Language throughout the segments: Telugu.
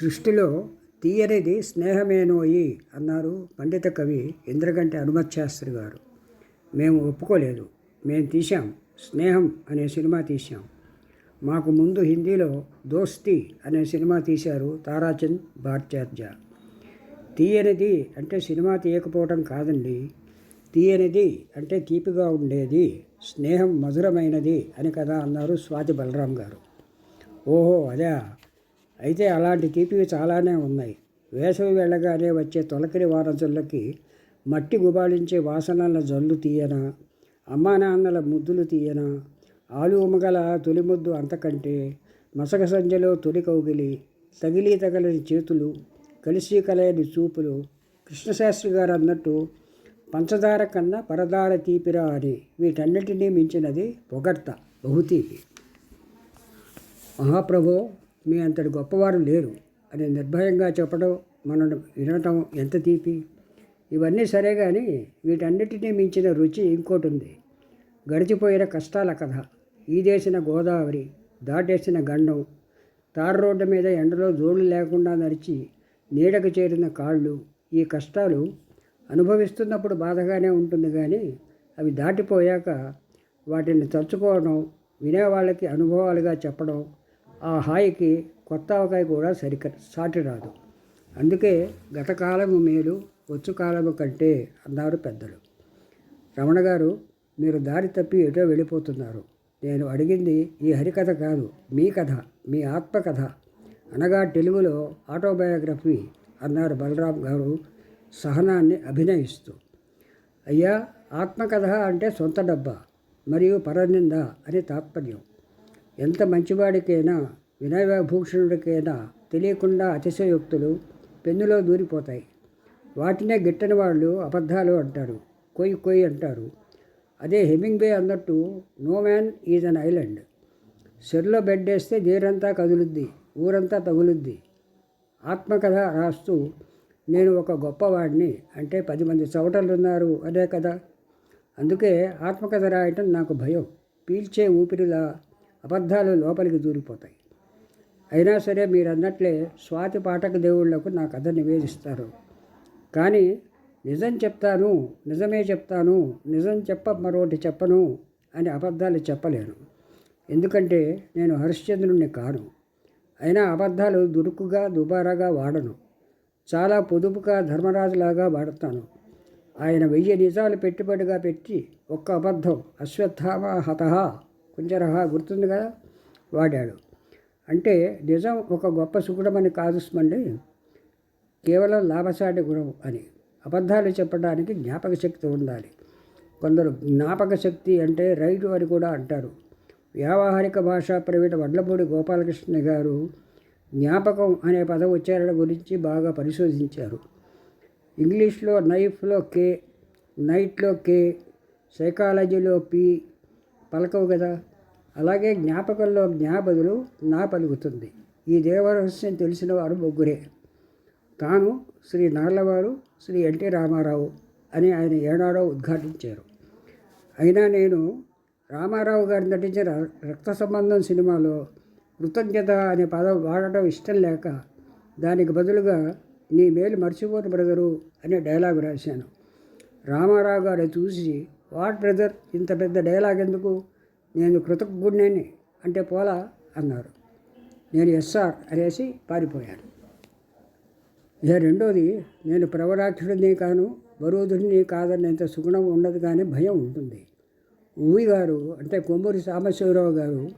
సృష్టిలో తీయనిది స్నేహమేనోయి అన్నారు పండిత కవి ఇంద్రగంటి హనుమత్ శాస్త్రి గారు. మేము ఒప్పుకోలేదు. మేము తీశాం. స్నేహం అనే సినిమా తీశాం. మాకు ముందు హిందీలో దోస్తి అనే సినిమా తీశారు తారాచంద్ భట్టాచార్య తీయనిది అంటే సినిమా తీయకపోవటం కాదండి. తీయనిది అంటే తీపిగా ఉండేది. స్నేహం మధురమైనది అని కదా అన్నారు స్వాతి బలరాం గారు. ఓహో అదే అయితే అలాంటి తీపివి చాలానే ఉన్నాయి. వేసవి వెళ్ళగానే వచ్చే తొలకరి వారసులకి మట్టి గుబాళించే వాసనల జల్లు తీయనా అమ్మా నాన్నల ముద్దులు తీయనా ఆలు ఉమగల తొలి ముద్దు అంతకంటే మసక సంధ్యలో తొలి కౌగిలి తగిలి తగలని చేతులు కలిసి కలయని చూపులు కృష్ణశాస్త్రి గారు అన్నట్టు పంచదార కన్నా పరదార తీపిరా అని వీటన్నిటినీ మించినది పొగడ్త బహుతీపి. మహాప్రభు మీ అంతటి గొప్పవారు లేరు అని నిర్భయంగా చెప్పడం మనం వినటం ఎంత తీపి? ఇవన్నీ సరే కానీ వీటన్నిటినీ మించిన రుచి ఇంకోటి ఉంది. గడిచిపోయిన కష్టాల కథ ఈదేసిన గోదావరి దాటేసిన గండం తారు రోడ్డు మీద ఎండలో జోళ్ళు లేకుండా నడిచి నీడకు చేరిన కాళ్ళు ఈ కష్టాలు అనుభవిస్తున్నప్పుడు బాధగానే ఉంటుంది కానీ అవి దాటిపోయాక వాటిని తలుచుకోవడం వినేవాళ్ళకి అనుభవాలుగా చెప్పడం ఆ హాయికి కొత్త అవకాయ కూడా సరిక సాటి రాదు. అందుకే గతకాలము మేలు వచ్చు కాలము కంటే అన్నారు పెద్దలు. రమణ గారు మీరు దారి తప్పి ఎటో వెళ్ళిపోతున్నారు. నేను అడిగింది ఈ హరికథ కాదు మీ కథ మీ ఆత్మకథ. అనగా తెలుగులో ఆటోబయోగ్రఫీ అన్నారు బలరాం గారు సహనాన్ని అభినయిస్తూ. అయ్యా ఆత్మకథ అంటే సొంత డబ్బా మరియు పరనింద అని తాత్పర్యం. ఎంత మంచివాడికైనా వినయభూషణుడికైనా తెలియకుండా అతిశయోక్తులు పెన్నులో దూరిపోతాయి. వాటినే గిట్టని వాళ్ళు అబద్ధాలు అంటారు కొయ్యి కొయ్యి అంటారు. అదే హెమింగ్వే అన్నట్టు no man is an island. సెర్లో bed వేస్తే నీరంతా కదులుద్ది ఊరంతా తగులుద్ది. ఆత్మకథ రాస్తూ నేను ఒక గొప్పవాడిని అంటే పది మంది చవటలు ఉన్నారు అదే కదా అందుకే ఆత్మకథ రాయటం నాకు భయం. పీల్చే ఊపిరిలా అబద్ధాలు లోపలికి దూరిపోతాయి. అయినా సరే మీరు అన్నట్లే స్వాతి పాఠక దేవుళ్ళకు నా కథ నివేదిస్తారు. కానీ నిజం చెప్తాను నిజమే చెప్తాను నిజం చెప్ప మరొకటి చెప్పను అని అబద్ధాలు చెప్పలేను. ఎందుకంటే నేను హరిశ్చంద్రుణ్ణి కాను. అయినా అబద్ధాలు దురుకుగా దుబారాగా వాడను. చాలా పొదుపుగా ధర్మరాజులాగా వాడతాను. ఆయన వెయ్యి నిజాలు పెట్టుబడిగా పెట్టి ఒక్క అబద్ధం అశ్వత్థామ హతహ కుంజరహ గుర్తుంది కదా? వాడాడు. అంటే నిజం ఒక గొప్ప సుగుణమని కాదు స్మండి. కేవలం లాభసాటి గుణం అని. అబద్ధాలు చెప్పడానికి జ్ఞాపక శక్తి ఉండాలి. కొందరు జ్ఞాపక శక్తి అంటే రైటు అని కూడా అంటారు. వ్యావహారిక భాషా ప్రవీణ వడ్లపూడి గోపాలకృష్ణ గారు జ్ఞాపకం అనే పద ఉచ్చారణ గురించి బాగా పరిశోధించారు. ఇంగ్లీష్లో నైఫ్లో కే నైట్లో కే సైకాలజీలో పి పలకవు కదా అలాగే జ్ఞాపకంలో జ్ఞాబదులు నా పలుకుతుంది. ఈ దేవరహస్యం తెలిసిన వారు ముగ్గురే. తాను శ్రీ నార్లవారు శ్రీ ఎన్టీ రామారావు అని ఆయన ఏనాడో ఉద్ఘాటించారు. అయినా నేను రామారావు గారు నటించిన రక్త సంబంధం సినిమాలో కృతజ్ఞత అనే పదం వాడటం ఇష్టం లేక దానికి బదులుగా నీ మేలు మర్చిపోను బ్రదరు అనే డైలాగ్ రాశాను. రామారావు గారు చూసి వాట్ బ్రదర్ ఇంత పెద్ద డైలాగ్ ఎందుకు? నేను కృతజ్ఞుడిని అంటే పోలా అన్నారు. నేను ఎస్ఆర్ అనేసి పారిపోయాను. ఇక రెండోది నేను ప్రవరాక్షుడిని కాను బరువుదుడిని కాదనేంత సుగుణం ఉండదు కానీ భయం ఉంటుంది. ఊవి గారు అంటే కొమ్మూరి సాంబశివరావు గారు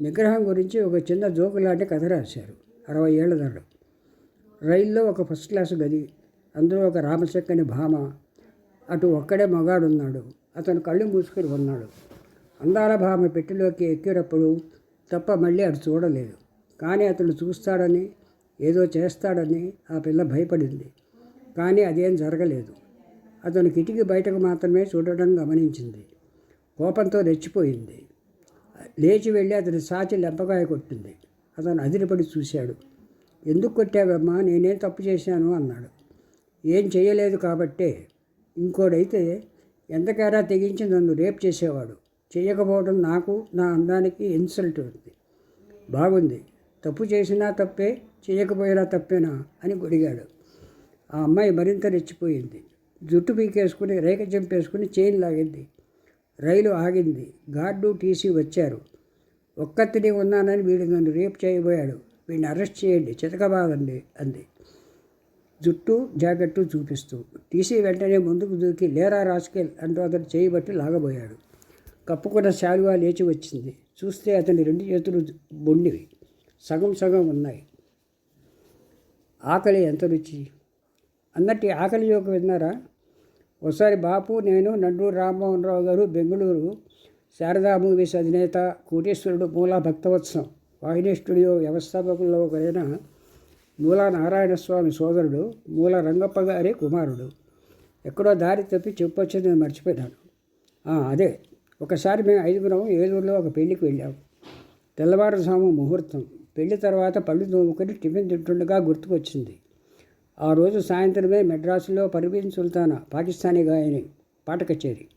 నిగ్రహం గురించి ఒక చిన్న జోకు లాంటి కథ రాశారు అరవై ఏళ్ళ ధరలు రైల్లో ఒక ఫస్ట్ క్లాస్ గది అందులో ఒక రామచక్కని భామ అటు ఒక్కడే మగాడున్నాడు అతను కళ్ళు మూసుకొని ఉన్నాడు. అందాల భామ పెట్టెలోకి ఎక్కేటప్పుడు తప్ప మళ్ళీ అటు చూడలేదు. కానీ అతను చూస్తాడని ఏదో చేస్తాడని ఆ పిల్ల భయపడింది. కానీ అదేం జరగలేదు. అతను కిటికీ బయటకు మాత్రమే చూడడం గమనించింది. కోపంతో రెచ్చిపోయింది. లేచి వెళ్ళి అతని సాచి లెంపకాయ కొట్టింది. అతను అదిరిపడి చూశాడు. ఎందుకు కొట్టావమ్మా? నేనేం తప్పు చేశాను? అన్నాడు. ఏం చేయలేదు కాబట్టే. ఇంకోడైతే ఎంతకైనా తెగించి నన్ను రేప్ చేసేవాడు? చేయకపోవడం నాకు నా అందానికి ఇన్సల్ట్ ఉంది. బాగుంది. తప్పు చేసినా తప్పే చేయకపోయినా తప్పేనా అని గొడిగాడు. ఆ అమ్మాయి మరింత రెచ్చిపోయింది. జుట్టు పీకేసుకుని రేఖ చెంపేసుకుని చైన్ లాగింది. రైలు ఆగింది. గార్డు టీసీ వచ్చారు. ఒక్కతిని ఉన్నానని వీడు నన్ను రేపు చేయబోయాడు. వీడిని అరెస్ట్ చేయండి. చితకబాదండి అంది. జుట్టు జాకెట్టు చూపిస్తూ. టీసీ వెంటనే ముందుకు దూకి లేరా రాసుకెల్ అంటూ అతను చేయబట్టి లాగబోయాడు. కప్పుకున్న శాలువా లేచి వచ్చింది. చూస్తే అతని రెండు చేతులు బొండివి. సగం సగం ఉన్నాయి. ఆకలి ఎంత రుచి? అన్నట్టు ఆకలి యొక్క విన్నారా? ఒకసారి బాపు నేను నండూరు రామ్మోహన్ రావు గారు బెంగళూరు శారదా మూవీస్ అధినేత కోటేశ్వరుడు మూలా భక్తవత్సం వాహిని స్టూడియో వ్యవస్థాపకుల్లో ఒకరైన మూలా నారాయణస్వామి సోదరుడు మూల రంగప్ప గారి కుమారుడు. ఎక్కడో దారి తప్పి చెప్పొచ్చి నేను మర్చిపోయినాను. అదే. ఒకసారి మేము ఐదుగురం ఏలూరులో ఒక పెళ్ళికి వెళ్ళాము తెల్లవారుజాము ముహూర్తం. పెళ్ళి తర్వాత పళ్ళు తోముకొని టిఫిన్ తింటుండగా గుర్తుకొచ్చింది. ఆ రోజు సాయంత్రమే మెడ్రాసులో పర్వీన్ సుల్తానా పాకిస్తానీ గాయని పాట కచేరి.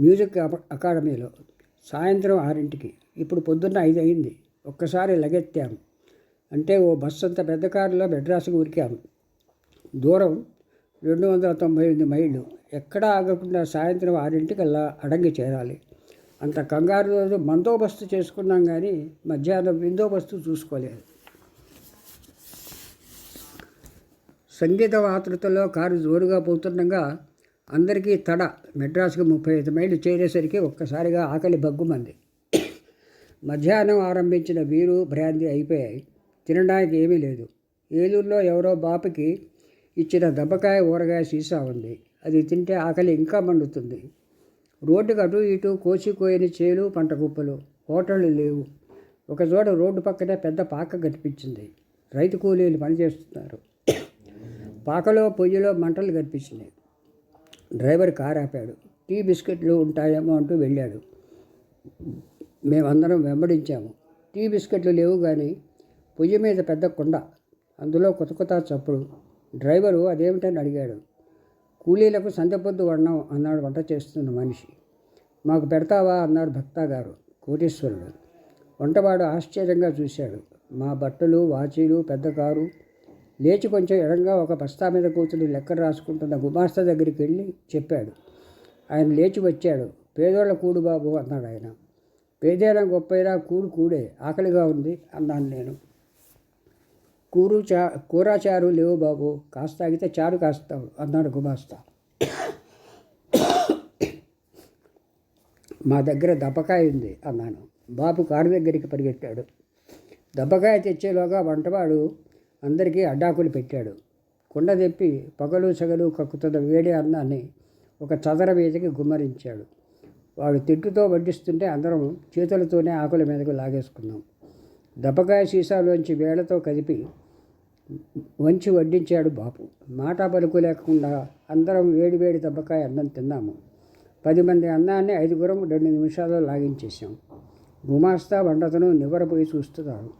మ్యూజిక్ అకాడమీలో. సాయంత్రం ఆరింటికి. ఇప్పుడు పొద్దున్న ఐదు అయింది ఒక్కసారి లగెత్తాము అంటే ఓ బస్సు అంత పెద్ద కారులో మెడ్రాసుకు ఉరికాము. దూరం రెండు వందల తొంభై ఎనిమిది మైళ్ళు. ఎక్కడా ఆగకుండా సాయంత్రం ఆరింటికల్లా అడంగి చేరాలి. అంత కంగారు రోజు బందోబస్తు చేసుకున్నాం కానీ మధ్యాహ్నం విందోబస్తు చూసుకోలేదు. సంగీత ఆతృతలో కారు జోరుగా పోతుండగా అందరికీ తడ. మెడ్రాస్కి ముప్పై ఐదు మైళ్ళు చేరేసరికి ఒక్కసారిగా ఆకలి బగ్గుమంది. మధ్యాహ్నం ఆరంభించిన వీరు బ్రాంతి అయిపోయాయి. తినడానికి ఏమీ లేదు. ఏలూరులో ఎవరో బాపకి ఇచ్చిన దెబ్బకాయ ఊరగాయ సీసా ఉంది. అది తింటే ఆకలి ఇంకా మండుతుంది. రోడ్డుకు అటు ఇటు కోసికోయని చేలు పంట కుప్పలు హోటళ్ళు లేవు. ఒకచోట రోడ్డు పక్కనే పెద్ద పాక కనిపించింది. రైతు కూలీలు పనిచేస్తున్నారు. పాకలో పొయ్యిలో మంటలు కనిపించినాయి. డ్రైవర్ కారు ఆపాడు. టీ బిస్కెట్లు ఉంటాయేమో అంటూ వెళ్ళాడు. మేమందరం వెంబడించాము. టీ బిస్కెట్లు లేవు కానీ పొయ్యి మీద పెద్ద కుండ. అందులో కొత్త కొత్త చప్పుడు. డ్రైవరు అదేమిటని అడిగాడు. కూలీలకు సంతపొద్దు వడ్డం అన్నాడు వంట చేస్తున్న మనిషి. మాకు పెడతావా అన్నాడు భక్తా గారు కోటేశ్వరుడు. వంటవాడు ఆశ్చర్యంగా చూశాడు. మా బట్టలు వాచీలు పెద్ద కారు. లేచి కొంచెం ఎడంగా ఒక బస్తా మీద కూర్చుని లెక్క రాసుకుంటున్న గుమాస్తా దగ్గరికి వెళ్ళి చెప్పాడు. ఆయన లేచి వచ్చాడు. పేదోళ్ళ కూడు బాబు అన్నాడు ఆయన. పేదైనా గొప్పైనా కూడు కూడే. ఆకలిగా ఉంది అన్నాను నేను. కూరు చా కూర చారు లేవు బాబు. కాస్త తాగితే చారు కాస్తావు అన్నాడు గుమాస్తా. మా దగ్గర దప్పకాయ ఉంది అన్నాను. బాబు కారు దగ్గరికి పరిగెత్తాడు దెబ్బకాయ తెచ్చేలోగా వంటవాడు అందరికీ అడ్డాకులు పెట్టాడు. కుండ తెప్పి పగలు సగలు కక్కుతున్న వేడి అన్నాన్ని ఒక చదర మీదకి గుమ్మరించాడు. వాడు తిట్టుతో వడ్డిస్తుంటే అందరం చేతులతోనే ఆకుల మీదకు లాగేసుకున్నాం. దెబ్బకాయ సీసాలోంచి వేళ్ళతో కదిపి వంచి వడ్డించాడు బాపు. మాట పలుకు లేకుండా అందరం వేడి వేడి దెబ్బకాయ అన్నం తిన్నాము. పది మంది అన్నాన్ని ఐదుగురం రెండు నిమిషాల్లో లాగించేశాం. గుమాస్తా వండతను నివ్వరపోయి చూస్తున్నాడు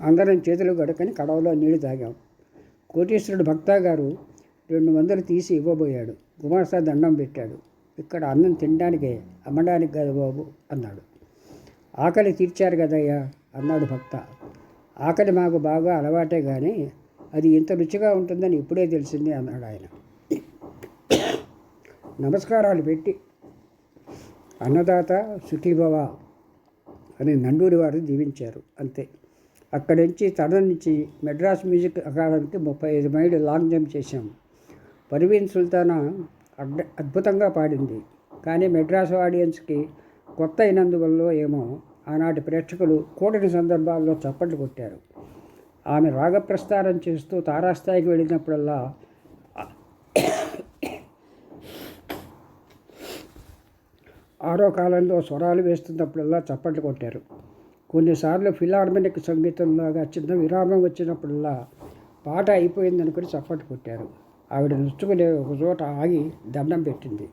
అందరం చేతులు గడకని కడవలో నీళ్ళు తాగాం. కోటీశ్వరుడు భక్తా గారు రెండు వందలు తీసి ఇవ్వబోయాడు. గుమాస్తా దండం పెట్టాడు. ఇక్కడ అన్నం తినడానికే అమ్మడానికి కాదు బాబు అన్నాడు. ఆకలి తీర్చారు కదయ్యా అన్నాడు భక్త. ఆకలి మాకు బాగా అలవాటే కానీ అది ఇంత రుచిగా ఉంటుందని ఇప్పుడే తెలిసింది అన్నాడు ఆయన. నమస్కారాలు పెట్టి అన్నదాత సుఖీభవ అని నండూరి వారు దీవించారు అంతే. అక్కడి నుంచి తడ నుంచి మెడ్రాస్ మ్యూజిక్ అకాడమీకి ముప్పై ఐదు మైళ్ళు లాంగ్ జంప్ చేశాం. పర్వీన్ సుల్తానా అడ్డ అద్భుతంగా పాడింది. కానీ మెడ్రాస్ ఆడియన్స్కి కొత్త అయినందువల్ల ఏమో ఆనాటి ప్రేక్షకులు కూడని సందర్భాల్లో చప్పట్లు కొట్టారు. ఆమె రాగ ప్రస్తారం చేస్తూ తారాస్థాయికి వెళ్ళినప్పుడల్లా ఆరో కాలంలో స్వరాలు వేస్తున్నప్పుడల్లా చప్పట్లు కొట్టారు. కొన్నిసార్లు ఫిలార్మోనిక్ సంగీతంలాగా చిన్న విరామం వచ్చినప్పుడల్లా పాట అయిపోయిందనుకుని చప్పట్లు కొట్టారు. ఆవిడ నొచ్చుకునే ఒక చోట ఆగి దండం పెట్టింది.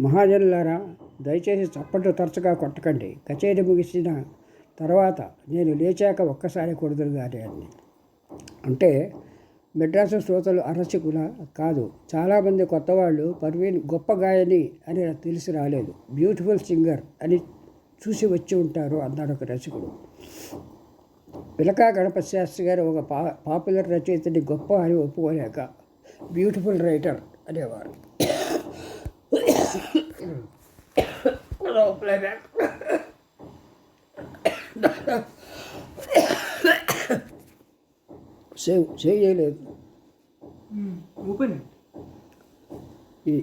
మహాజనులారా దయచేసి చప్పట్లు తరచుగా కొట్టకండి. కచేరీ ముగిసిన తర్వాత నేను లేచాక ఒక్కసారి కొడుదురు కానీ అంటే మెడ్రాసు శ్రోతలు అరచకుల కాదు. చాలామంది కొత్త వాళ్ళు పర్వీన్ గొప్ప గాయని అని తెలిసి రాలేదు. బ్యూటిఫుల్ సింగర్ అని చూసి వచ్చి ఉంటారు అన్నాడు ఒక రచకుడు పిలకా గణపతి శాస్త్రి గారు ఒక పా పాపులర్ రచయితని గొప్ప అని ఒప్పుకోలేక బ్యూటిఫుల్ రైటర్ అనేవారు. సేవ్ సేవ్ చేయలేదు ఓపెన్ ఈ